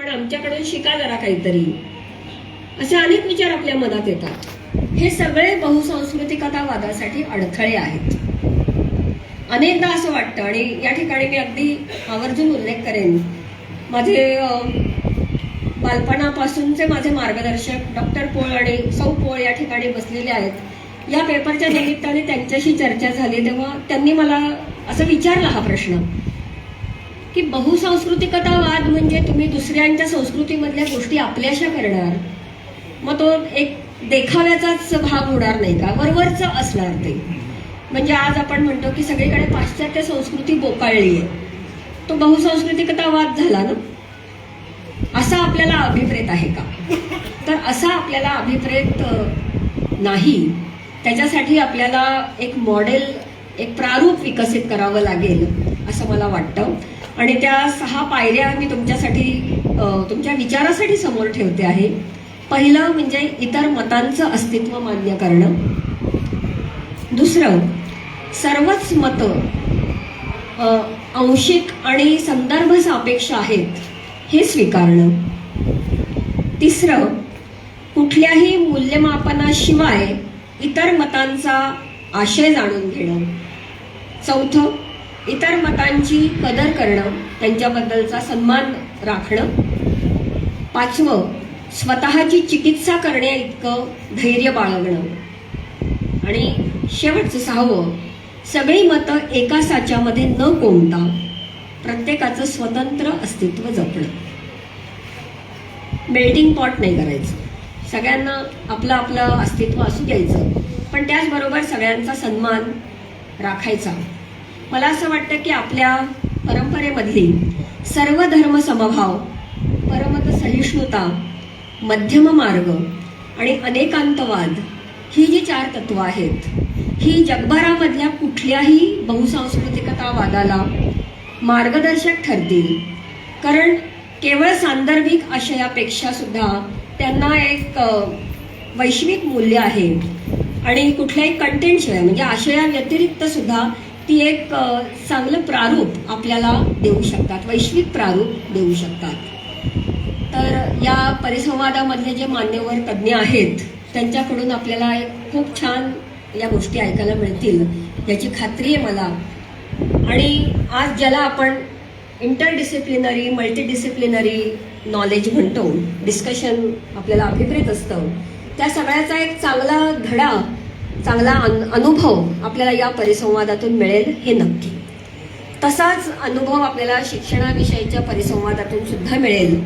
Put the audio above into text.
पण आमच्याकडून शिका जरा काहीतरी. असे अनेक विचार आपल्या मनात येतात. हे सगळे बहुसांस्कृतिकतावादासाठी अडथळे आहेत. अनेकदा असं वाटतं आणि या ठिकाणी मी अगदी आवर्जून उल्लेख करेन. माझे बालपणापासूनचे माझे मार्गदर्शक डॉक्टर पोळ आणि सौ पोळ या ठिकाणी बसलेले आहेत. या पेपरच्या निमित्ताने त्यांच्याशी चर्चा झाली तेव्हा त्यांनी मला असं विचारला हा प्रश्न. की बहुसांस्कृतिकतावाद म्हणजे तुम्ही दुसऱ्यांच्या संस्कृतीमधल्या गोष्टी आपल्याशा करणार मग तो एक देखाव्याचाच भाग होणार नाही का? वरवरच असणार ते. म्हणजे आज आपण म्हणतो की सगळीकडे पाश्चात्य संस्कृती बोकाळली आहे. तो बहुसांस्कृतिकतावाद झाला ना? असा आपल्याला अभिप्रेत आहे का? तर असा आपल्याला अभिप्रेत नाही. त्याच्यासाठी आपल्याला एक मॉडेल एक प्रारूप विकसित करावं लागेल असं मला वाटतं. आणि त्या सहा पायऱ्या मी तुमच्यासाठी तुमच्या विचारासाठी समोर ठेवते आहे. पहिलं म्हणजे इतर मतांचं अस्तित्व मान्य करणं. दुसरं सर्वच मतं अंशिक आंशिक आणि संदर्भ सापेक्ष आहेत हे स्वीकारणं. तिसरं कुठल्याही मूल्यमापनाशिवाय इतर मतांचा आशय जाणून घेणं. चौथं इतर मतांची कदर करणं त्यांच्याबद्दलचा सन्मान राखणं. पाचवं स्वतःची चिकित्सा करण्या इतकं धैर्य बाळगणं. आणि शेवटचं सहावं सगळी मतं एका साच्यामध्ये न कोणता प्रत्येकाचं स्वतंत्र अस्तित्व जपणं. मेल्टिंग पॉट नाही करायचं. सगळ्यांना आपलं आपलं अस्तित्व असू द्यायचं. पण त्याचबरोबर सगळ्यांचा सन्मान राखायचा. मला असं वाटतं की आपल्या परंपरेमधली सर्व धर्म समभाव परमत सहिष्णुता मध्यम मार्ग आणि अनेकांतवाद ही जी चार तत्व आहेत ही जगभरामधल्या कुठल्याही बहुसांस्कृतिकतावादाला मार्गदर्शक ठरतील. कारण केवळ सांदर्भिक आशयापेक्षा सुद्धा त्यांना एक वैश्विक मूल्य आहे. आणि कुठल्याही कंटेंटशिवाय म्हणजे आशया व्यतिरिक्त सुद्धा ती एक चांगलं प्रारूप आपल्याला देऊ शकतात वैश्विक प्रारूप देऊ शकतात. तर या परिसंवादामधले जे मान्यवर तज्ज्ञ आहेत त्यांच्याकडून आपल्याला एक खूप छान या गोष्टी ऐकायला मिळतील याची खात्री आहे मला. आणि आज ज्याला आपण इंटरडिसिप्लिनरी मल्टीडिसिप्लिनरी नॉलेज म्हणतो डिस्कशन आपल्याला अभिप्रेत असतं त्या सगळ्याचा एक चांगला धडा चांगला अन- अनुभव आपल्याला या परिसंवादातून मिळेल हे नक्की. तसाच अनुभव आपल्याला शिक्षणाविषयीच्या परिसंवादातून सुद्धा मिळेल.